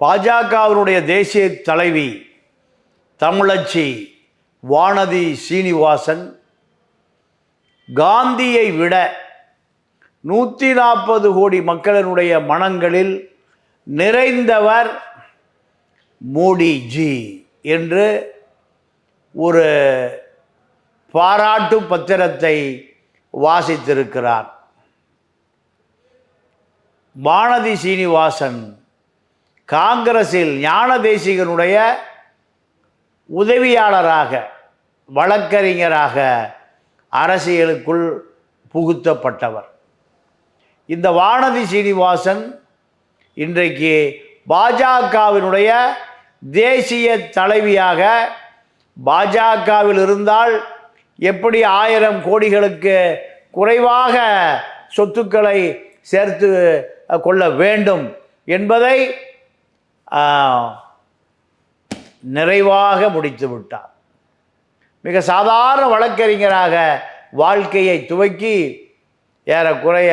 பாஜகவினுடைய தேசிய தலைவி தமிழச்சி வானதி சீனிவாசன் காந்தியை விட நூற்றி நாற்பது கோடி மக்களினுடைய மனங்களில் நிறைந்தவர் மோடிஜி என்று ஒரு பாராட்டு பத்திரத்தை வாசித்திருக்கிறார். வானதி சீனிவாசன் காங்கிரஸில் ஞான தேசிகனுடைய உதவியாளராக வழக்கறிஞராக அரசியலுக்குள் புகுத்தப்பட்டவர். இந்த வானதி சீனிவாசன் இன்றைக்கு பாஜகவினுடைய தேசிய தலைவியாக பாஜகவில் இருந்தால் எப்படி ஆயிரம் கோடிகளுக்கு குறைவாக சொத்துக்களை சேர்த்து கொள்ள வேண்டும் என்பதை நிறைவாக முடித்து விட்டார். மிக சாதாரண வழக்கறிஞராக வாழ்க்கையை துவக்கி ஏறக்குறைய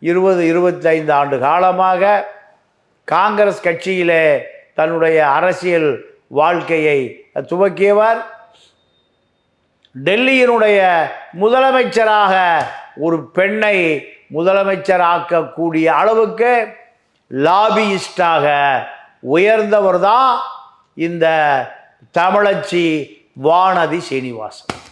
இருபது இருபத்தைந்து ஆண்டு காலமாக காங்கிரஸ் கட்சியிலே தன்னுடைய அரசியல் வாழ்க்கையை துவக்கியவர். டெல்லியினுடைய முதலமைச்சராக ஒரு பெண்ணை முதலமைச்சராக்கக்கூடிய அளவுக்கு லாபியிஸ்டாக உயர்ந்தவர் தான் இந்த தமிழச்சி வானதி சீனிவாசன்.